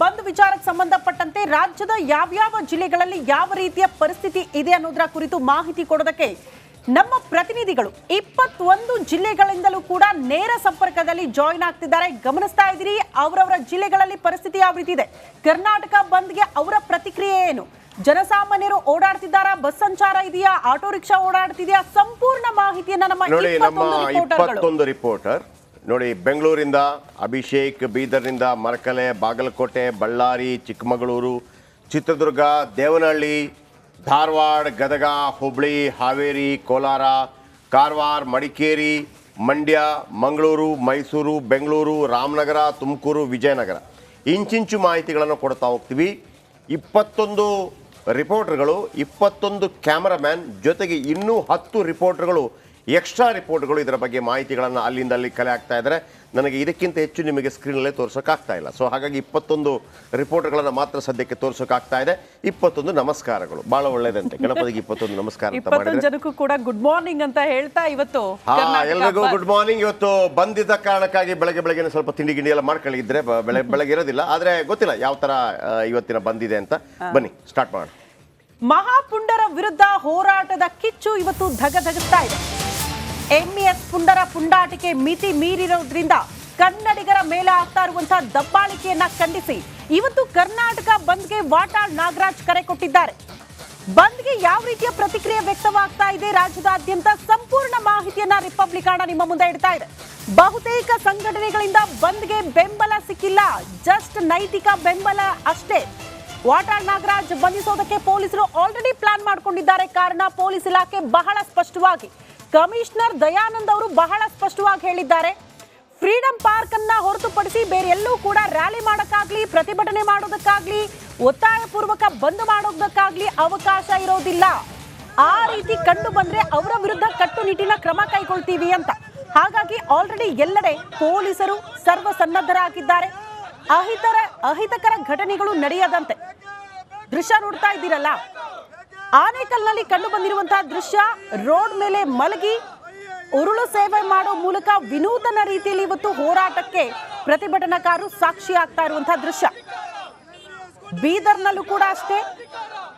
ಬಂದ್ ವಿಚಾರಕ್ಕೆ ಸಂಬಂಧಪಟ್ಟಂತೆ ರಾಜ್ಯದ ಯಾವ್ಯಾವ ಜಿಲ್ಲೆಗಳಲ್ಲಿ ಯಾವ ರೀತಿಯ ಪರಿಸ್ಥಿತಿ ಇದೆ ಅನ್ನೋದರ ಕುರಿತು ಮಾಹಿತಿ ಕೊಡೋದಕ್ಕೆ ನಮ್ಮ ಪ್ರತಿನಿಧಿಗಳು ಇಪ್ಪತ್ತೊಂದು ಜಿಲ್ಲೆಗಳಿಂದಲೂ ಕೂಡ ನೇರ ಸಂಪರ್ಕದಲ್ಲಿ ಜಾಯಿನ್ ಆಗ್ತಿದ್ದಾರೆ. ಗಮನಿಸ್ತಾ ಇದ್ದೀರಿ ಅವರವರ ಜಿಲ್ಲೆಗಳಲ್ಲಿ ಪರಿಸ್ಥಿತಿ ಯಾವ ರೀತಿ ಇದೆ? ಕರ್ನಾಟಕ ಬಂದ್ಗೆ ಅವರ ಪ್ರತಿಕ್ರಿಯೆ ಏನು? ಜನಸಾಮಾನ್ಯರು ಓಡಾಡ್ತಿದ್ದಾರಾ? ಬಸ್ ಸಂಚಾರ ಇದೆಯಾ? ಆಟೋ ರಿಕ್ಷಾ ಓಡಾಡ್ತಿದೆಯಾ? ಸಂಪೂರ್ಣ ಮಾಹಿತಿಯನ್ನ ನಮ್ಮ ಇಪ್ಪತ್ತೊಂದು ರಿಪೋರ್ಟರ್ ನೋಡಿ, ಬೆಂಗಳೂರಿಂದ ಅಭಿಷೇಕ್, ಬೀದರ್ನಿಂದ ಮರಕಲೆ, ಬಾಗಲಕೋಟೆ, ಬಳ್ಳಾರಿ, ಚಿಕ್ಕಮಗಳೂರು, ಚಿತ್ರದುರ್ಗ, ದೇವನಹಳ್ಳಿ, ಧಾರವಾಡ, ಗದಗ, ಹುಬ್ಳಿ, ಹಾವೇರಿ, ಕೋಲಾರ, ಕಾರವಾರ, ಮಡಿಕೇರಿ, ಮಂಡ್ಯ, ಮಂಗಳೂರು, ಮೈಸೂರು, ಬೆಂಗಳೂರು, ರಾಮನಗರ, ತುಮಕೂರು, ವಿಜಯನಗರ. ಇಂಚಿಂಚು ಮಾಹಿತಿಗಳನ್ನು ಕೊಡ್ತಾ ಹೋಗ್ತೀವಿ. ಇಪ್ಪತ್ತೊಂದು ರಿಪೋರ್ಟರ್ಗಳು, ಇಪ್ಪತ್ತೊಂದು ಕ್ಯಾಮರಾಮ್ಯಾನ್ ಜೊತೆಗೆ ಇನ್ನೂ ಹತ್ತು ರಿಪೋರ್ಟರ್ಗಳು ಎಕ್ಸ್ಟ್ರಾ ರಿಪೋರ್ಟ್ಗಳು ಇದರ ಬಗ್ಗೆ ಮಾಹಿತಿಗಳನ್ನು ಅಲ್ಲಿಂದ ಅಲ್ಲಿ ಕಲೆ ಆಗ್ತಾ ಇದ್ದಾರೆ ನನಗೆ ಇದಕ್ಕಿಂತ ಹೆಚ್ಚು ನಿಮಗೆ ಸ್ಕ್ರೀನಲ್ಲೇ ತೋರಿಸೋಕ್ಕಾಗ್ತಾ ಇಲ್ಲ. ಸೊ ಹಾಗಾಗಿ ಇಪ್ಪತ್ತೊಂದು ರಿಪೋರ್ಟ್ಗಳನ್ನು ಮಾತ್ರ ಸದ್ಯಕ್ಕೆ ತೋರಿಸೋಕ್ಕಾಗ್ತಾ ಇದೆ. ಇಪ್ಪತ್ತೊಂದು ನಮಸ್ಕಾರಗಳು. ಬಹಳ ಒಳ್ಳೆಯದಂತೆ ಗಣಪತಿಗೆ ಇಪ್ಪತ್ತೊಂದು ನಮಸ್ಕಾರ ಅಂತ ಜನಕ್ಕೂ ಕೂಡ ಗುಡ್ ಮಾರ್ನಿಂಗ್ ಅಂತ ಹೇಳ್ತಾ ಇವತ್ತು ಹಾ ಕರ್ನಾಟಕ ಎಲ್ರಿಗೂ ಗುಡ್ ಮಾರ್ನಿಂಗ್ ಇವತ್ತು ಬಂದಿದ್ದ ಕಾರಣಕ್ಕಾಗಿ ಬೆಳಗ್ಗೆ ಬೆಳಗ್ಗೆ ಸ್ವಲ್ಪ ತಿಂಡಿ ಗಿಂಡಿ ಎಲ್ಲ ಮಾಡ್ಕೊಳ್ಳಿದ್ರೆ ಬ- ಬೆಳೆ ಬೆಳಗ್ಗೆ ಇರೋದಿಲ್ಲ ಆದ್ರೆ ಗೊತ್ತಿಲ್ಲ ಯಾವ ತರ ಇವತ್ತಿನ ಬಂದಿದೆ ಅಂತ. ಬನ್ನಿ ಸ್ಟಾರ್ಟ್ ಮಾಡೋಣ. ಮಹಾಪುಂಡರ ವಿರುದ್ಧ ಹೋರಾಟದ ಕಿಚ್ಚು ಇವತ್ತು ಧಗ ಧಗಿಸ್ತಾ ಇದೆ. ಎಂಇಎಸ್ ಪುಂಡರ ಪುಂಡಾಟಿಕೆ ಮಿತಿ ಮೀರಿರೋದ್ರಿಂದ ಕನ್ನಡಿಗರ ಮೇಲೆ ಆಗ್ತಾ ಇರುವಂತಹ ದಬ್ಬಾಳಿಕೆಯನ್ನ ಖಂಡಿಸಿ. ಇವತ್ತು ಕರ್ನಾಟಕ ಬಂದ್ಗೆ ವಾಟಾಳ್ ನಾಗರಾಜ್ ಕರೆ ಕೊಟ್ಟಿದ್ದಾರೆ. ಬಂದ್ಗೆ ಯಾವ ರೀತಿಯ ಪ್ರತಿಕ್ರಿಯೆ ವ್ಯಕ್ತವಾಗ್ತಾ ಇದೆ ರಾಜ್ಯದಾದ್ಯಂತ ಸಂಪೂರ್ಣ ಮಾಹಿತಿಯನ್ನ ರಿಪಬ್ಲಿಕ್ ಹಣ ನಿಮ್ಮ ಮುಂದೆ ಇಡ್ತಾ ಇದೆ. ಬಹುತೇಕ ಸಂಘಟನೆಗಳಿಂದ ಬಂದ್ಗೆ ಬೆಂಬಲ ಸಿಕ್ಕಿಲ್ಲ. ಜಸ್ಟ್ ನೈತಿಕ ಬೆಂಬಲ ಅಷ್ಟೇ. ವಾಟಾಳ್ ನಾಗರಾಜ್ ಬಂಧಿಸೋದಕ್ಕೆ ಪೊಲೀಸರು ಆಲ್ರೆಡಿ ಪ್ಲಾನ್ ಮಾಡ್ಕೊಂಡಿದ್ದಾರೆ. ಕಾರಣ ಪೊಲೀಸ್ ಇಲಾಖೆ ಬಹಳ ಸ್ಪಷ್ಟವಾಗಿ ಕಮಿಷನರ್ ದಯಾನಂದ್ ಅವರು ಬಹಳ ಸ್ಪಷ್ಟವಾಗಿ ಹೇಳಿದ್ದಾರೆ. ಫ್ರೀಡಂ ಪಾರ್ಕ್ ಅನ್ನ ಹೊರತುಪಡಿಸಿ ಬೇರೆ ಎಲ್ಲೂ ಕೂಡ ರ್ಯಾಲಿ ಮಾಡೋಕ್ಕಾಗ್ಲಿ, ಪ್ರತಿಭಟನೆ ಮಾಡೋದಕ್ಕಾಗ್ಲಿ ಒತ್ತಾಯ ಪೂರ್ವಕ ಬಂದ್ ಮಾಡೋದಕ್ಕಾಗ್ಲಿ ಅವಕಾಶ ಇರೋದಿಲ್ಲ. ಆ ರೀತಿ ಕಂಡು ಬಂದ್ರೆ ಅವರ ವಿರುದ್ಧ ಕಟ್ಟುನಿಟ್ಟಿನ ಕ್ರಮ ಕೈಗೊಳ್ತೀವಿ ಅಂತ. ಹಾಗಾಗಿ ಆಲ್ರೆಡಿ ಎಲ್ಲೆಡೆ ಪೊಲೀಸರು ಸರ್ವ ಸನ್ನದ್ಧರಾಗಿದ್ದಾರೆ ಅಹಿತರ, ಅಹಿತಕರ ಘಟನೆಗಳು ನಡೆಯದಂತೆ. ದೃಶ್ಯ ನೋಡ್ತಾ ಇದ್ದೀರಲ್ಲ? ಆನೇಕಲ್ನಲ್ಲಿ ಕಂಡು ಬಂದಿರುವಂತಹ ದೃಶ್ಯ, ರೋಡ್ ಮೇಲೆ ಮಲಗಿ ಉರುಳು ಸೇವೆ ಮಾಡೋ ಮೂಲಕ ವಿನೂತನ ರೀತಿಯಲ್ಲಿ ಇವತ್ತು ಹೋರಾಟಕ್ಕೆ ಪ್ರತಿಭಟನಾಕಾರರು ಸಾಕ್ಷಿ ಆಗ್ತಾ ಇರುವಂತಹ ದೃಶ್ಯ. ಬೀದರ್ನಲ್ಲೂ ಕೂಡ ಅಷ್ಟೇ,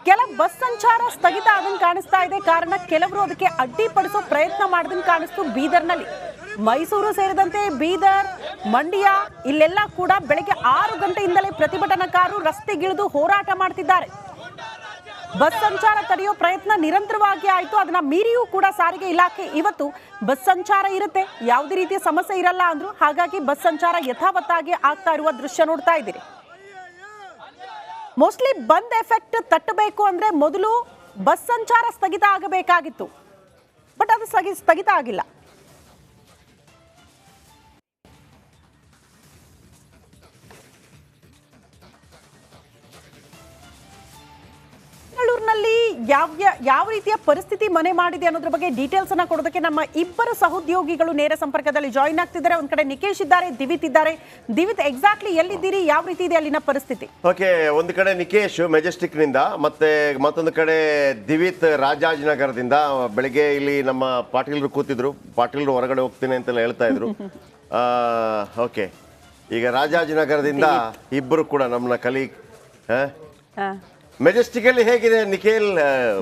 ಕೆಲ ಬಸ್ ಸಂಚಾರ ಸ್ಥಗಿತ ಆದಂಗೆ ಕಾಣಿಸ್ತಾ ಇದೆ. ಕಾರಣ ಕೆಲವರು ಅದಕ್ಕೆ ಅಡ್ಡಿಪಡಿಸೋ ಪ್ರಯತ್ನ ಮಾಡ್ದಂಗೆ ಕಾಣಿಸ್ತು ಬೀದರ್ನಲ್ಲಿ. ಮೈಸೂರು ಸೇರಿದಂತೆ ಬೀದರ್, ಮಂಡ್ಯ, ಇಲ್ಲೆಲ್ಲ ಕೂಡ ಬೆಳಗ್ಗೆ ಆರು ಗಂಟೆಯಿಂದಲೇ ಪ್ರತಿಭಟನಾಕಾರರು ರಸ್ತೆಗಿಳಿದು ಹೋರಾಟ ಮಾಡ್ತಿದ್ದಾರೆ. ಬಸ್ ಸಂಚಾರ ತಡೆಯೋ ಪ್ರಯತ್ನ ನಿರಂತರವಾಗಿ ಆಯಿತು. ಅದನ್ನ ಮೀರಿಯೂ ಕೂಡ ಸಾರಿಗೆ ಇಲಾಖೆ ಇವತ್ತು ಬಸ್ ಸಂಚಾರ ಇರುತ್ತೆ. ಯಾವುದೇ ರೀತಿಯ ಸಮಸ್ಯೆ ಇರಲ್ಲ ಅಂದ್ರು ಹಾಗಾಗಿ ಬಸ್ ಸಂಚಾರ ಯಥಾವತ್ತಾಗಿ ಆಗ್ತಾ ಇರುವ ದೃಶ್ಯ ನೋಡ್ತಾ ಇದ್ದೀರಿ. ಮೋಸ್ಟ್ಲಿ ಬಂದ್ ಎಫೆಕ್ಟ್ ತಟ್ಟಬೇಕು ಅಂದ್ರೆ ಮೊದಲು ಬಸ್ ಸಂಚಾರ ಸ್ಥಗಿತ ಆಗಬೇಕಾಗಿತ್ತು. ಬಟ್ ಅದು ಸ್ಥಗಿ, ಸ್ಥಗಿತ ಆಗಿಲ್ಲ. ಯಾವ ಯಾವ ರೀತಿಯ ಪರಿಸ್ಥಿತಿ ಮನೆ ಮಾಡಿದೆ ಅನ್ನೋದ್ರ ಬಗ್ಗೆ ಡೀಟೇಲ್ಸ್ ಅನ್ನ ಕೊಡೋದಕ್ಕೆ ನಮ್ಮ ಇಬ್ಬರು ಸಹೋದ್ಯೋಗಿಗಳು ನೇರ ಸಂಪರ್ಕದಲ್ಲಿ ಜಾಯಿನ್ ಆಗ್ತಿದ್ದಾರೆ. ಒಂದ್ ಕಡೆ ನಿಕೇಶ್ ಇದ್ದಾರೆ ದಿವಿತ್ ಇದ್ದಾರೆ. ದಿವಿತ್ ಎಕ್ಸಾಕ್ಟ್ಲಿ ಎಲ್ಲಿದ್ದೀರಿ? ಯಾವ ರೀತಿ ಇದೆ ಅಲ್ಲಿನ ಪರಿಸ್ಥಿತಿ? ಓಕೆ ಒಂದು ಕಡೆ ನಿಕೇಶ್ ಮೆಜೆಸ್ಟಿಕ್ನಿಂದ ಮತ್ತೆ ಮತ್ತೊಂದು ಕಡೆ ದಿವಿತ್ ರಾಜಾಜಿನಗರದಿಂದ. ಬೆಳಿಗ್ಗೆ ಇಲ್ಲಿ ನಮ್ಮ ಪಾಟೀಲ್ರು ಕೂತಿದ್ರು. ಪಾಟೀಲ್ರು ಹೊರಗಡೆ ಹೋಗ್ತೀನಿ ಅಂತೆಲ್ಲ ಹೇಳ್ತಾ ಇದ್ರು. ಓಕೆ ಈಗ ರಾಜಾಜಿನಗರದಿಂದ ಇಬ್ಬರು ಕೂಡ ನಮ್ಮನ್ನ ಕಲಿ ಮೆಜೆಸ್ಟಿಕ್ ಅಲ್ಲಿ ಹೇಗಿದೆ Nikhil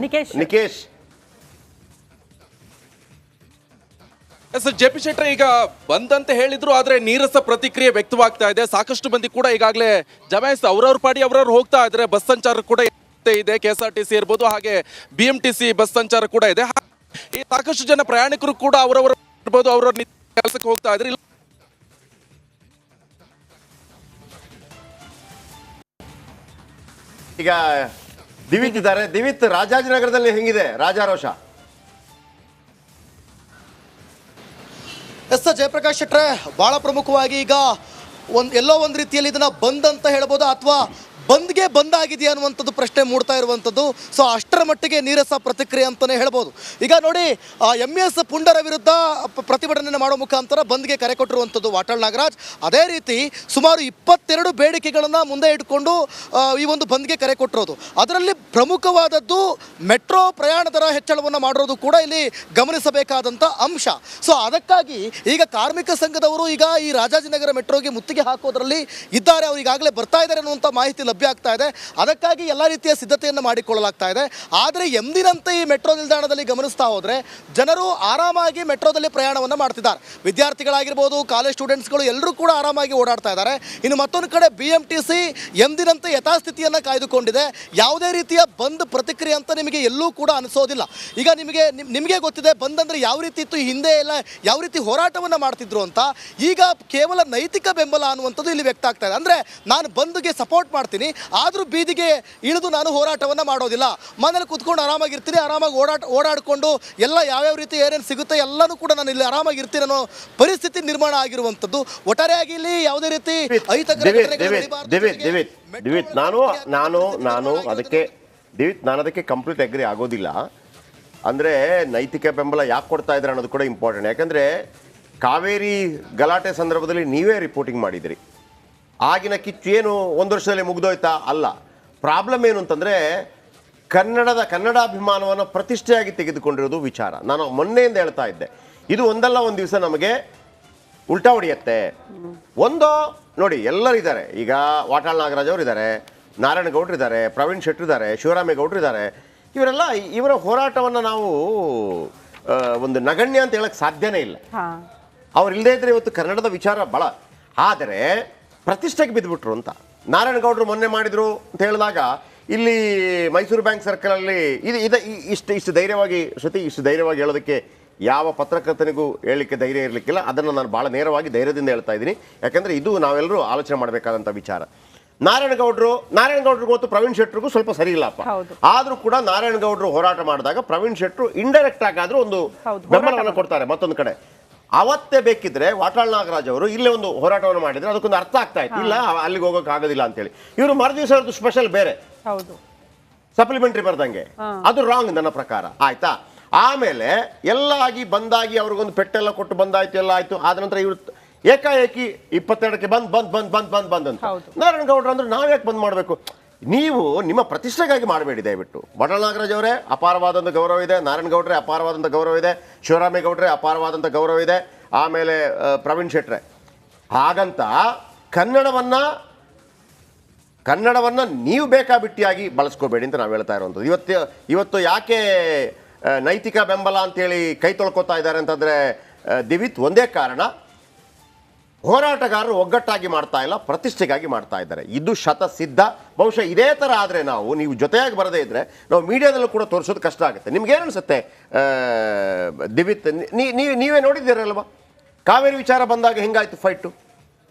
Nikesh. Nikesh S J P Shetter ಈಗ ಬಂದಂತೆ ಹೇಳಿದ್ರು ಆದ್ರೆ ನೀರಸ ಪ್ರತಿಕ್ರಿಯೆ ವ್ಯಕ್ತವಾಗ್ತಾ ಇದೆ. ಸಾಕಷ್ಟು ಮಂದಿ ಕೂಡ ಈಗಾಗಲೇ ಜಮಾಯಿಸ್ ಅವ್ರವ್ರ ಪಾಡಿ ಅವ್ರವ್ರು ಹೋಗ್ತಾ ಇದ್ರೆ ಬಸ್ ಸಂಚಾರ ಕೂಡ ಇದೆ. K S R T C ಇರ್ಬೋದು ಹಾಗೆ B M T C bus ಸಂಚಾರ ಕೂಡ ಇದೆ. ಈ ಸಾಕಷ್ಟು ಜನ ಪ್ರಯಾಣಿಕರು ಕೂಡ ಅವರವರ ಇರ್ಬೋದು ಅವ್ರವ್ರ ಕೆಲಸಕ್ಕೆ ಹೋಗ್ತಾ ಇದ್ರೆ ಈಗ ದಿವಿತ್ ಇದ್ದಾರೆ. ದಿವಿತ್, ರಾಜಾಜಿನಗರದಲ್ಲಿ ಹೆಂಗಿದೆ? ರಾಜಾರೋಷ. ಎಸ್ ಜಯಪ್ರಕಾಶ್ ಶೆಟ್ರೆ, ಬಹಳ ಪ್ರಮುಖವಾಗಿ ಈಗ ಒಂದ್ ಎಲ್ಲೋ ಒಂದು ರೀತಿಯಲ್ಲಿ ಇದನ್ನ ಬಂದ್ ಅಂತ ಹೇಳ್ಬೋದು, ಅಥವಾ ಬಂದ್ಗೆ ಬಂದಾಗಿದೆಯಾ ಅನ್ನುವಂಥದ್ದು ಪ್ರಶ್ನೆ ಮೂಡ್ತಾ ಇರುವಂಥದ್ದು. ಸೊ ಅಷ್ಟರ ಮಟ್ಟಿಗೆ ನೀರಸ ಪ್ರತಿಕ್ರಿಯೆ ಅಂತಲೇ ಹೇಳ್ಬೋದು. ಈಗ ನೋಡಿ ಎಂ ಎಸ್ ಪುಂಡರ ವಿರುದ್ಧ ಪ್ರತಿಭಟನೆ ಮಾಡೋ ಮುಖಾಂತರ ಬಂದ್ಗೆ ಕರೆ ಕೊಟ್ಟಿರುವಂಥದ್ದು ವಾಟಾಳ್ ನಾಗರಾಜ್. ಅದೇ ರೀತಿ, ಸುಮಾರು ಇಪ್ಪತ್ತೆರಡು ಬೇಡಿಕೆಗಳನ್ನು ಮುಂದೆ ಇಟ್ಕೊಂಡು ಈ ಒಂದು ಬಂದ್ಗೆ ಕರೆ ಕೊಟ್ಟಿರೋದು. ಅದರಲ್ಲಿ ಪ್ರಮುಖವಾದದ್ದು ಮೆಟ್ರೋ ಪ್ರಯಾಣ ದರ ಹೆಚ್ಚಳವನ್ನು ಮಾಡಿರೋದು ಕೂಡ ಇಲ್ಲಿ ಗಮನಿಸಬೇಕಾದಂಥ ಅಂಶ. ಸೊ ಅದಕ್ಕಾಗಿ ಈಗ ಕಾರ್ಮಿಕ ಸಂಘದವರು ಈಗ ಈ ರಾಜಾಜಿನಗರ ಮೆಟ್ರೋಗೆ ಮುತ್ತಿಗೆ ಹಾಕೋದ್ರಲ್ಲಿ ಇದ್ದಾರೆ. ಅವರು ಈಗಾಗಲೇ ಬರ್ತಾ ಇದ್ದಾರೆ ಅನ್ನುವಂಥ ಮಾಹಿತಿ ಆಗ್ತಾ ಇದೆ. ಅದಕ್ಕಾಗಿ ಎಲ್ಲ ರೀತಿಯ ಸಿದ್ಧತೆಯನ್ನು ಮಾಡಿಕೊಳ್ಳಲಾಗ್ತಾ ಇದೆ. ಆದರೆ ಎಂದಿನಂತೆ ಈ ಮೆಟ್ರೋ ನಿಲ್ದಾಣದಲ್ಲಿ ಗಮನಿಸ್ತಾ ಹೋದರೆ ಜನರು ಆರಾಮಾಗಿ ಮೆಟ್ರೋದಲ್ಲಿ ಪ್ರಯಾಣವನ್ನು ಮಾಡ್ತಿದ್ದಾರೆ. ವಿದ್ಯಾರ್ಥಿಗಳಾಗಿರ್ಬೋದು ಕಾಲೇಜ್ ಸ್ಟೂಡೆಂಟ್ಸ್ಗಳು ಎಲ್ಲರೂ ಕೂಡ ಆರಾಮಾಗಿ ಓಡಾಡ್ತಾ ಇದ್ದಾರೆ. ಇನ್ನು ಮತ್ತೊಂದು ಕಡೆ ಬಿ ಎಂ ಟಿ ಸಿ ಎಂದಿನಂತೆ ಯಥಾಸ್ಥಿತಿಯನ್ನು ಕಾಯ್ದುಕೊಂಡಿದೆ. ಯಾವುದೇ ರೀತಿಯ ಬಂದ್ ಪ್ರತಿಕ್ರಿಯೆ ಅಂತ ನಿಮಗೆ ಎಲ್ಲೂ ಕೂಡ ಅನಿಸೋದಿಲ್ಲ. ಈಗ ನಿಮಗೆ, ನಿಮ್- ನಿಮಗೆ ಗೊತ್ತಿದೆ, ಬಂದ್ ಅಂದರೆ ಯಾವ ರೀತಿ ಇತ್ತು, ಹಿಂದೆ ಎಲ್ಲ ಯಾವ ರೀತಿ ಹೋರಾಟವನ್ನು ಮಾಡ್ತಿದ್ರು ಅಂತ. ಈಗ ಕೇವಲ ನೈತಿಕ ಬೆಂಬಲ ಅನ್ನುವಂಥದ್ದು ಇಲ್ಲಿ ವ್ಯಕ್ತ ಆಗ್ತಾ ಇದೆ. ಅಂದರೆ ನಾನು ಬಂದ್ಗೆ ಸಪೋರ್ಟ್ ಮಾಡ್ತೀನಿ. ಆದರೂ ಬೀದಿಗೆ ಇಳಿದು ನಾನು ಹೋರಾಟವನ್ನು ಮಾಡೋದಿಲ್ಲ. ಮನೇಲಿ ಕುತ್ಕೊಂಡು ಆರಾಮಾಗಿರ್ತೀನಿ ಆರಾಮಾಗಿ ಓಡಾಟ ಓಡಾಡಿಕೊಂಡು ಎಲ್ಲ ಯಾವ್ಯಾವ ರೀತಿ ಏನೇನು ಸಿಗುತ್ತೆ ಎಲ್ಲನೂ ಕೂಡ ನಾನು ಇಲ್ಲಿ ಆರಾಮಾಗಿರ್ತೀನಿ ಅನ್ನೋ ಪರಿಸ್ಥಿತಿ ನಿರ್ಮಾಣ ಆಗಿರುವಂಥದ್ದು. ಒಟ್ಟಾರೆಯಾಗಿ ಇಲ್ಲಿ ಯಾವುದೇ ರೀತಿ ದಿವಿತ್ ನಾನು ನಾನು ನಾನು ಅದಕ್ಕೆ ದಿವಿತ್ ನಾನು ಅದಕ್ಕೆ ಕಂಪ್ಲೀಟ್ ಅಗ್ರಿ ಆಗೋದಿಲ್ಲ. ಅಂದರೆ ನೈತಿಕ ಬೆಂಬಲ ಯಾಕೆ ಕೊಡ್ತಾ ಇದ್ದಾರೆ ಅನ್ನೋದು ಕೂಡ ಇಂಪಾರ್ಟೆಂಟ್ ಯಾಕಂದರೆ ಕಾವೇರಿ ಗಲಾಟೆ ಸಂದರ್ಭದಲ್ಲಿ ನೀವೇ ರಿಪೋರ್ಟಿಂಗ್ ಮಾಡಿದಿರಿ. ಆಗಿನ ಕಿಚ್ಚು ಏನು ಒಂದು ವರ್ಷದಲ್ಲಿ ಮುಗ್ದೋಯ್ತಾ ಅಲ್ಲ. ಪ್ರಾಬ್ಲಮ್ ಏನು ಅಂತಂದರೆ ಕನ್ನಡದ ಕನ್ನಡಾಭಿಮಾನವನ್ನು ಪ್ರತಿಷ್ಠೆಯಾಗಿ ತೆಗೆದುಕೊಂಡಿರೋದು ವಿಚಾರ. ನಾನು ಮೊನ್ನೆಯಿಂದ ಹೇಳ್ತಾ ಇದ್ದೆ. ಇದು ಒಂದಲ್ಲ ಒಂದು ದಿವಸ ನಮಗೆ ಉಲ್ಟಾ ಹೊಡೆಯತ್ತೆ. ಒಂದು ನೋಡಿ ಎಲ್ಲರಿದ್ದಾರೆ ಈಗ ವಾಟಾಳ್ ನಾಗರಾಜ್ ಅವರು ಇದ್ದಾರೆ ನಾರಾಯಣ ಗೌಡ್ರು ಇದ್ದಾರೆ ಪ್ರವೀಣ್ ಶೆಟ್ಟರ್ ಇದ್ದಾರೆ ಶಿವರಾಮೇಗೌಡರು ಇದ್ದಾರೆ. ಇವರೆಲ್ಲ ಇವರ ಹೋರಾಟವನ್ನು ನಾವು ಒಂದು ನಗಣ್ಯ ಅಂತ ಹೇಳಕ್ಕೆ ಸಾಧ್ಯನೇ ಇಲ್ಲ. ಅವ್ರು ಇಲ್ಲದೇ ಇದ್ರೆ ಇವತ್ತು ಕನ್ನಡದ ವಿಚಾರ ಭಾಳ ಆದರೆ ಪ್ರತಿಷ್ಠೆಗೆ ಬಿದ್ದುಬಿಟ್ರು ಅಂತ. ನಾರಾಯಣಗೌಡರು ಮೊನ್ನೆ ಮಾಡಿದ್ರು ಅಂತ ಹೇಳಿದಾಗ ಇಲ್ಲಿ ಮೈಸೂರು ಬ್ಯಾಂಕ್ ಸರ್ಕಲಲ್ಲಿ ಇದು ಇದು ಇಷ್ಟು ಇಷ್ಟು ಧೈರ್ಯವಾಗಿ ಶ್ರುತಿ ಇಷ್ಟು ಧೈರ್ಯವಾಗಿ ಹೇಳೋದಕ್ಕೆ ಯಾವ ಪತ್ರಕರ್ತನಿಗೂ ಹೇಳಲಿಕ್ಕೆ ಧೈರ್ಯ ಇರಲಿಕ್ಕಿಲ್ಲ. ಅದನ್ನು ನಾನು ಭಾಳ ನೇರವಾಗಿ ಧೈರ್ಯದಿಂದ ಹೇಳ್ತಾ ಇದ್ದೀನಿ. ಯಾಕಂದರೆ ಇದು ನಾವೆಲ್ಲರೂ ಆಲೋಚನೆ ಮಾಡಬೇಕಾದಂಥ ವಿಚಾರ. ನಾರಾಯಣಗೌಡರು ನಾರಾಯಣಗೌಡರಿಗೂ ಮತ್ತು ಪ್ರವೀಣ್ ಶೆಟ್ಟರಿಗೂ ಸ್ವಲ್ಪ ಸರಿ ಇಲ್ಲಪ್ಪ ಆದರೂ ಕೂಡ ನಾರಾಯಣಗೌಡರು ಹೋರಾಟ ಮಾಡಿದಾಗ ಪ್ರವೀಣ್ ಶೆಟ್ಟರು ಇಂಡೈರೆಕ್ಟ್ ಆಗಾದರೂ ಒಂದು ಬೆಂಬಲವನ್ನು ಕೊಡ್ತಾರೆ ಮತ್ತೊಂದು ಕಡೆ. ಅವತ್ತೇ ಬೇಕಿದ್ರೆ ವಾಟಾಳ್ ನಾಗರಾಜ್ ಅವರು ಇಲ್ಲೇ ಒಂದು ಹೋರಾಟವನ್ನು ಮಾಡಿದ್ರೆ ಅದಕ್ಕೊಂದು ಅರ್ಥ ಆಗ್ತಾ ಇತ್ತು. ಇಲ್ಲ ಅಲ್ಲಿಗೆ ಹೋಗೋಕೆ ಆಗೋದಿಲ್ಲ ಅಂತೇಳಿ. ಇವರು ಮರುದಿವಸ ಅವ್ರದ್ದು ಸ್ಪೆಷಲ್ ಬೇರೆ. ಹೌದು. ಸಪ್ಲಿಮೆಂಟರಿ ಬರ್ದಂಗೆ. ಅದು ರಾಂಗ್ ನನ್ನ ಪ್ರಕಾರ. ಆಯ್ತಾ? ಆಮೇಲೆ ಎಲ್ಲ ಆಗಿ ಬಂದಾಗಿ ಅವ್ರಿಗೊಂದು ಪೆಟ್ಟೆಲ್ಲ ಕೊಟ್ಟು ಬಂದಾಯ್ತು ಎಲ್ಲ ಆಯ್ತು. ಆದ ನಂತರ ಇವ್ರು ಏಕಾಏಕಿ ಇಪ್ಪತ್ತೆರಡಕ್ಕೆ ಬಂದ್ ಬಂದ್ ಬಂದ್ ಬಂದ್ ಬಂದ್ ಬಂದ್ ಅಂತ. ಹೌದು. ನಾರಾಯಣ ಗೌಡ್ರು ಅಂದ್ರೆ ನಾವ್ಯಾಕೆ ಬಂದ್ ಮಾಡಬೇಕು? ನೀವು ನಿಮ್ಮ ಪ್ರತಿಷ್ಠೆಗಾಗಿ ಮಾಡಬೇಡಿ, ದಯವಿಟ್ಟು. ವಡಲ ನಾಗರಾಜ್ ಅವರೇ ಅಪಾರವಾದಂಥ ಗೌರವ ಇದೆ. ನಾರಾಯಣ ಗೌಡ್ರೆ ಅಪಾರವಾದಂಥ ಗೌರವ ಇದೆ. ಶಿವರಾಮೇಗೌಡ್ರೆ ಅಪಾರವಾದಂಥ ಗೌರವ ಇದೆ. ಆಮೇಲೆ ಪ್ರವೀಣ್ ಶೆಟ್ರೆ. ಹಾಗಂತ ಕನ್ನಡವನ್ನು ಕನ್ನಡವನ್ನು ನೀವು ಬೇಕಾಬಿಟ್ಟಿಯಾಗಿ ಬಳಸ್ಕೋಬೇಡಿ ಅಂತ ನಾವು ಹೇಳ್ತಾ ಇರುವಂಥದ್ದು. ಇವತ್ತು ಇವತ್ತು ಯಾಕೆ ನೈತಿಕ ಬೆಂಬಲ ಅಂತೇಳಿ ಕೈ ತೊಳ್ಕೊತಾ ಇದ್ದಾರೆ ಅಂತಂದರೆ ದಿವಿತ್, ಒಂದೇ ಕಾರಣ. ಹೋರಾಟಗಾರರು ಒಗ್ಗಟ್ಟಾಗಿ ಮಾಡ್ತಾ ಇಲ್ಲ ಪ್ರತಿಷ್ಠೆಗಾಗಿ ಮಾಡ್ತಾ ಇದ್ದಾರೆ. ಇದು ಶತಸಿದ್ಧ ಬಹುಶಃ ಇದೇ ಥರ ಆದರೆ ನಾವು ನೀವು ಜೊತೆಯಾಗಿ ಬರದೇ ಇದ್ದರೆ ನಾವು ಮೀಡಿಯಾದಲ್ಲೂ ಕೂಡ ತೋರಿಸೋದು ಕಷ್ಟ ಆಗುತ್ತೆ. ನಿಮ್ಗೇನು ಅನಿಸುತ್ತೆ? ದಿವಿತ್ ನೀ- ನೀವು ನೀವೇ ನೋಡಿದ್ದೀರಲ್ವಾ? ಕಾವೇರಿ ವಿಚಾರ ಬಂದಾಗ ಹೆಂಗಾಯಿತು ಫೈಟು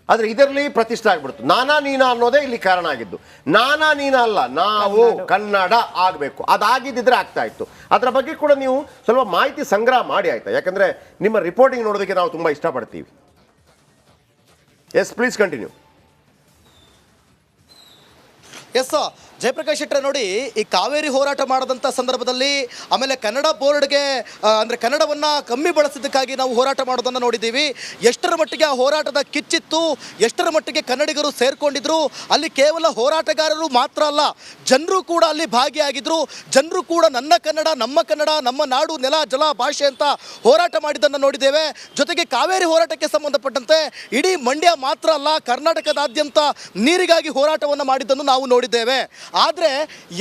ಆದರೆ ಇದರಲ್ಲಿ ಪ್ರತಿಷ್ಠೆ ಆಗ್ಬಿಡ್ತು. ನಾನಾ ನೀನಾ ಅನ್ನೋದೇ ಇಲ್ಲಿ ಕಾರಣ ಆಗಿದ್ದು. ನಾನಾ ನೀನಾ ಅಲ್ಲ ನಾವು ಕನ್ನಡ. ಆಗಬೇಕು. ಅದಾಗಿದ್ದಿದ್ರೆ ಆಗ್ತಾ ಇತ್ತು. ಅದರ ಬಗ್ಗೆ ಕೂಡ ನೀವು ಸ್ವಲ್ಪ ಮಾಹಿತಿ ಸಂಗ್ರಹ ಮಾಡಿ ಆಯ್ತಾ? ಯಾಕಂದ್ರೆ ನಿಮ್ಮ ರಿಪೋರ್ಟಿಂಗ್ ನೋಡೋದಕ್ಕೆ ನಾವು ತುಂಬ ಇಷ್ಟಪಡ್ತೀವಿ. Yes please continue S Jayaprakash ಶೆಟ್ಟರೆ ನೋಡಿ, ಈ ಕಾವೇರಿ ಹೋರಾಟ ಮಾಡಿದಂಥ ಸಂದರ್ಭದಲ್ಲಿ ಆಮೇಲೆ ಕನ್ನಡ ಬೋರ್ಡ್ಗೆ ಅಂದರೆ ಕನ್ನಡವನ್ನ ಕಮ್ಮಿ ಬಳಸಿದ್ದಕ್ಕಾಗಿ ನಾವು ಹೋರಾಟ ಮಾಡೋದನ್ನು ನೋಡಿದ್ದೀವಿ. ಎಷ್ಟರ ಮಟ್ಟಿಗೆ ಆ ಹೋರಾಟದ ಕಿಚ್ಚಿತ್ತು, ಎಷ್ಟರ ಮಟ್ಟಿಗೆ ಕನ್ನಡಿಗರು ಸೇರಿಕೊಂಡಿದ್ರು, ಅಲ್ಲಿ ಕೇವಲ ಹೋರಾಟಗಾರರು ಮಾತ್ರ ಅಲ್ಲ, ಜನರು ಕೂಡ ಅಲ್ಲಿ ಭಾಗಿಯಾಗಿದ್ರು, ಜನರು ಕೂಡ ನನ್ನ ಕನ್ನಡ, ನಮ್ಮ ಕನ್ನಡ, ನಮ್ಮ ನಾಡು ನೆಲ, ಜಲ, ಭಾಷೆ ಅಂತ ಹೋರಾಟ ಮಾಡಿದ್ದನ್ನು ನೋಡಿದ್ದೇವೆ. ಜೊತೆಗೆ ಕಾವೇರಿ ಹೋರಾಟಕ್ಕೆ ಸಂಬಂಧಪಟ್ಟಂತೆ ಇಡೀ ಮಂಡ್ಯ ಮಾತ್ರ ಅಲ್ಲ, ಕರ್ನಾಟಕದಾದ್ಯಂತ ನೀರಿಗಾಗಿ ಹೋರಾಟವನ್ನು ಮಾಡಿದ್ದನ್ನು ನಾವು ನೋಡಿದ್ದೇವೆ. ಆದರೆ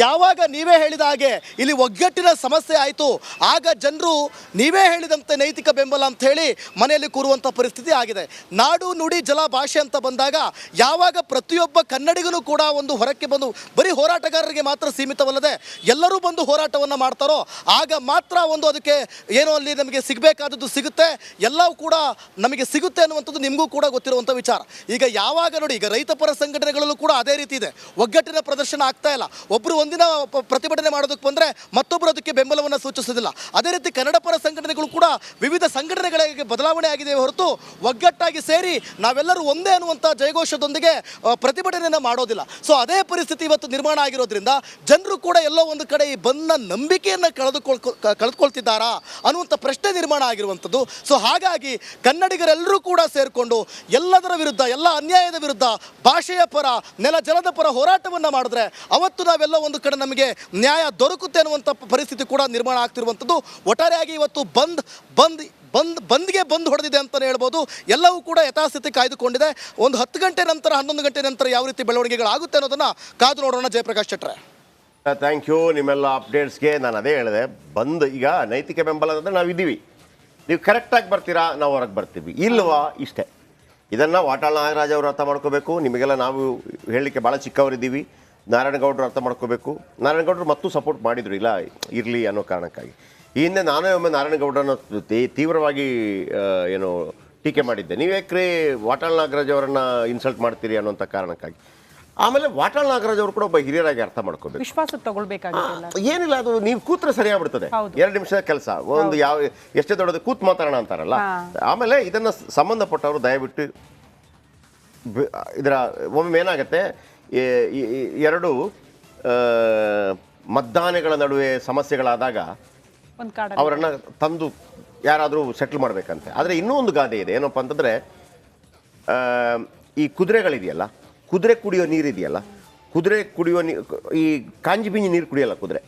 ಯಾವಾಗ ನೀವೇ ಹೇಳಿದ ಹಾಗೆ ಇಲ್ಲಿ ಒಗ್ಗಟ್ಟಿನ ಸಮಸ್ಯೆ ಆಯಿತು, ಆಗ ಜನರು ನೀವೇ ಹೇಳಿದಂತೆ ನೈತಿಕ ಬೆಂಬಲ ಅಂತ ಹೇಳಿ ಮನೆಯಲ್ಲಿ ಕೂರುವಂಥ ಪರಿಸ್ಥಿತಿ ಆಗಿದೆ. ನಾಡು ನುಡಿ ಜಲ ಭಾಷೆ ಅಂತ ಬಂದಾಗ ಯಾವಾಗ ಪ್ರತಿಯೊಬ್ಬ ಕನ್ನಡಿಗನೂ ಕೂಡ ಒಂದು ಹೊರಕ್ಕೆ ಬಂದು ಬರೀ ಹೋರಾಟಗಾರರಿಗೆ ಮಾತ್ರ ಸೀಮಿತವಲ್ಲದೆ ಎಲ್ಲರೂ ಬಂದು ಹೋರಾಟವನ್ನು ಮಾಡ್ತಾರೋ, ಆಗ ಮಾತ್ರ ಒಂದು ಅದಕ್ಕೆ ಏನೋ ಅಲ್ಲಿ ನಮಗೆ ಸಿಗಬೇಕಾದದ್ದು ಸಿಗುತ್ತೆ, ಎಲ್ಲವೂ ಕೂಡ ನಮಗೆ ಸಿಗುತ್ತೆ ಅನ್ನುವಂಥದ್ದು ನಿಮಗೂ ಕೂಡ ಗೊತ್ತಿರುವಂಥ ವಿಚಾರ. ಈಗ ಯಾವಾಗ ನೋಡಿ, ಈಗ ರೈತಪರ ಸಂಘಟನೆಗಳಲ್ಲೂ ಕೂಡ ಅದೇ ರೀತಿ ಇದೆ. ಒಗ್ಗಟ್ಟಿನ ಪ್ರದರ್ಶನ ಆಗ್ತಾ ಇಲ್ಲ. ಒಬ್ಬರು ಒಂದಿನ ಪ್ರತಿಭಟನೆ ಮಾಡೋದಕ್ಕೆ ಬಂದರೆ ಮತ್ತೊಬ್ಬರು ಅದಕ್ಕೆ ಬೆಂಬಲವನ್ನು ಸೂಚಿಸೋದಿಲ್ಲ ಅದೇ ರೀತಿ ಕನ್ನಡ ಪರ ಸಂಘಟನೆಗಳು ಕೂಡ ವಿವಿಧ ಸಂಘಟನೆಗಳಿಗೆ ಬದಲಾವಣೆ ಆಗಿದೆ ಹೊರತು ಒಗ್ಗಟ್ಟಾಗಿ ಸೇರಿ ನಾವೆಲ್ಲರೂ ಒಂದೇ ಅನ್ನುವಂಥ ಜಯಘೋಷದೊಂದಿಗೆ ಪ್ರತಿಭಟನೆಯನ್ನು ಮಾಡೋದಿಲ್ಲ. ಸೊ ಅದೇ ಪರಿಸ್ಥಿತಿ ಇವತ್ತು ನಿರ್ಮಾಣ ಆಗಿರೋದ್ರಿಂದ ಜನರು ಕೂಡ ಎಲ್ಲೋ ಒಂದು ಕಡೆ ಈ ಬಂದ್ನ ನಂಬಿಕೆಯನ್ನು ಕಳೆದುಕೊಳ್ಕೊ ಕಳೆದುಕೊಳ್ತಿದ್ದಾರಾ ಅನ್ನುವಂಥ ಪ್ರಶ್ನೆ ನಿರ್ಮಾಣ ಆಗಿರುವಂಥದ್ದು. ಸೊ ಹಾಗಾಗಿ ಕನ್ನಡಿಗರೆಲ್ಲರೂ ಕೂಡ ಸೇರಿಕೊಂಡು ಎಲ್ಲದರ ವಿರುದ್ಧ, ಎಲ್ಲ ಅನ್ಯಾಯದ ವಿರುದ್ಧ ಭಾಷೆಯ ಪರ, ನೆಲ ಜಲದ ಪರ ಹೋರಾಟವನ್ನು ಮಾಡಿದ್ರೆ ಅವತ್ತು ನಾವೆಲ್ಲ ಒಂದು ಕಡೆ ನಮಗೆ ನ್ಯಾಯ ದೊರಕುತ್ತೆ ಅನ್ನುವಂಥ ಪರಿಸ್ಥಿತಿ ಕೂಡ ನಿರ್ಮಾಣ ಆಗ್ತಿರುವಂಥದ್ದು. ಒಟ್ಟಾರೆಯಾಗಿ ಇವತ್ತು ಬಂದ್ ಬಂದ್ ಬಂದ್, ಬಂದ್ಗೆ ಬಂದ್ ಹೊಡೆದಿದೆ ಅಂತಲೇ ಹೇಳ್ಬೋದು. ಎಲ್ಲವೂ ಕೂಡ ಯಥಾಸ್ಥಿತಿ ಕಾಯ್ದುಕೊಂಡಿದೆ. ಒಂದು ಹತ್ತು ಗಂಟೆ ನಂತರ, ಹನ್ನೊಂದು ಗಂಟೆ ನಂತರ ಯಾವ ರೀತಿ ಬೆಳವಣಿಗೆಗಳಾಗುತ್ತೆ ಅನ್ನೋದನ್ನು ಕಾದು ನೋಡೋಣ ಜಯಪ್ರಕಾಶ್ ಚಟ್ರೆ ಥ್ಯಾಂಕ್ ಯು ನಿಮ್ಮೆಲ್ಲ ಅಪ್ಡೇಟ್ಸ್ಗೆ ನಾನು ಅದೇ ಹೇಳಿದೆ. ಬಂದ್ ಈಗ ನೈತಿಕ ಬೆಂಬಲ ಅಂದರೆ ನಾವು ಇದ್ದೀವಿ ನೀವು ಕರೆಕ್ಟಾಗಿ ಬರ್ತೀರಾ? ನಾವು ಹೊರಗೆ ಬರ್ತೀವಿ. ಇಲ್ವಾ? ಇಷ್ಟೇ. ಇದನ್ನು ವಾಟಾಳ್ ನಾಗರಾಜ್ ಅವರು ಅರ್ಥ ಮಾಡ್ಕೋಬೇಕು. ನಿಮಗೆಲ್ಲ ನಾವು ಹೇಳಲಿಕ್ಕೆ ಭಾಳ ಚಿಕ್ಕವರಿದ್ದೀವಿ. ನಾರಾಯಣಗೌಡರು ಅರ್ಥ ಮಾಡ್ಕೋಬೇಕು. ನಾರಾಯಣಗೌಡರು ಮತ್ತೂ ಸಪೋರ್ಟ್ ಮಾಡಿದ್ರು. ಇಲ್ಲ ಇರಲಿ ಅನ್ನೋ ಕಾರಣಕ್ಕಾಗಿ. ಈ ಹಿಂದೆ ನಾನೇ ಒಮ್ಮೆ ನಾರಾಯಣಗೌಡರನ್ನ ತೀವ್ರವಾಗಿ ಏನು ಟೀಕೆ ಮಾಡಿದ್ದೆ. ನೀವೇಕ್ರಿ ವಾಟಾಳ್ ನಾಗರಾಜ್ ಅವರನ್ನು ಇನ್ಸಲ್ಟ್ ಮಾಡ್ತೀರಿ ಅನ್ನೋಂಥ ಕಾರಣಕ್ಕಾಗಿ. ಆಮೇಲೆ ವಾಟಾಳ್ ನಾಗರಾಜ್ ಅವರು ಕೂಡ ಒಬ್ಬ ಹಿರಿಯರಾಗಿ ಅರ್ಥ ಮಾಡ್ಕೋಬೇಕು. ವಿಶ್ವಾಸ ತಗೊಳ್ಬೇಕು ಏನಿಲ್ಲ ಅದು ನೀವು ಕೂತ್ರೆ ಸರಿಯಾಗ್ಬಿಡ್ತದೆ. ಬಿಡ್ತದೆ ಎರಡು ನಿಮಿಷದ ಕೆಲಸ. ಒಂದು ಯಾವ ಎಷ್ಟೇ ದೊಡ್ಡದು ಕೂತ್ ಮಾತಾಡೋಣ ಅಂತಾರಲ್ಲ. ಆಮೇಲೆ ಇದನ್ನು ಸಂಬಂಧಪಟ್ಟವರು ದಯವಿಟ್ಟು ಇದರ ಒಮ್ಮೆ ಏನಾಗುತ್ತೆ ಎರಡು ಮತದಾನಗಳ ನಡುವೆ ಸಮಸ್ಯೆಗಳಾದಾಗ ಅವರನ್ನು ತಂದು ಯಾರಾದರೂ ಸೆಟ್ಲ್ ಮಾಡಬೇಕಂತೆ. ಆದರೆ ಇನ್ನೂ ಒಂದು ಗಾದೆ ಇದೆ. ಏನಪ್ಪ ಅಂತಂದರೆ ಈ ಕುದುರೆಗಳಿದೆಯಲ್ಲ ಕುದುರೆ ಕುಡಿಯೋ ನೀರಿದೆಯಲ್ಲ ಕುದುರೆ ಕುಡಿಯೋ ನೀರು ಈ ಕಾಂಜಿ ಬೀಂಜಿ ನೀರು ಕುಡಿಯಲ್ಲ ಕುದುರೆ?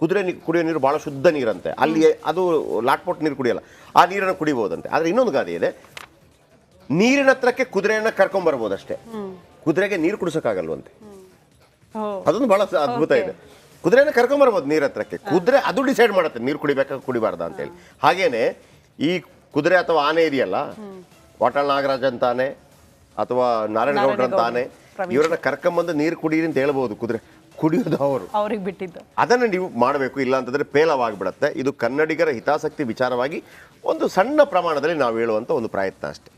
ಕುದುರೆ ನೀರು ಕುಡಿಯೋ ನೀರು ಭಾಳ ಶುದ್ಧ ನೀರಂತೆ. ಅಲ್ಲಿ ಅದು ಲಾಟ್ಪೋಟ್ ನೀರು ಕುಡಿಯಲ್ಲ ಆ ನೀರನ್ನು ಕುಡಿಬೋದಂತೆ. ಆದರೆ ಇನ್ನೊಂದು ಗಾದೆ ಇದೆ. ನೀರಿನ ಹತ್ರಕ್ಕೆ ಕುದುರೆಯನ್ನು ಕರ್ಕೊಂಬರ್ಬೋದಷ್ಟೇ ಕುದುರೆಗೆ ನೀರು ಕುಡಿಸೋಕ್ಕಾಗಲ್ವಂತೆ. ಅದೊಂದು ಬಹಳ ಅದ್ಭುತ ಇದೆ. ಕುದುರೆನ ಕರ್ಕೊಂಬರ್ಬೋದು ನೀರ್ ಹತ್ರಕ್ಕೆ. ಕುದುರೆ ಅದು ಡಿಸೈಡ್ ಮಾಡುತ್ತೆ ನೀರು ಕುಡಿಬೇಕಾ ಕುಡಿಬಾರ್ದ ಅಂತೇಳಿ ಹಾಗೇನೆ ಈ ಕುದುರೆ ಅಥವಾ ಆನೆ ಇದೆಯಲ್ಲ ವಾಟಾಳ್ ನಾಗರಾಜ್ ಅಂತಾನೆ ಅಥವಾ ನಾರಾಯಣಗೌಡ್ರ ಅಂತಾನೆ ಇವರನ್ನ ಕರ್ಕೊಂಬಂದು ನೀರು ಕುಡೀರಿ ಅಂತ ಹೇಳ್ಬೋದು. ಕುದುರೆ ಕುಡಿಯೋದು ಅವರು. ಅವ್ರಿಗೆ ಬಿಟ್ಟಿದ್ದು. ಅದನ್ನು ನೀವು ಮಾಡಬೇಕು ಇಲ್ಲ ಅಂತಂದ್ರೆ ಪೇಲವಾಗಿಬಿಡತ್ತೆ ಇದು ಕನ್ನಡಿಗರ ಹಿತಾಸಕ್ತಿ ವಿಚಾರವಾಗಿ ಒಂದು ಸಣ್ಣ ಪ್ರಮಾಣದಲ್ಲಿ ನಾವು ಹೇಳುವಂತ ಒಂದು ಪ್ರಯತ್ನ ಅಷ್ಟೇ.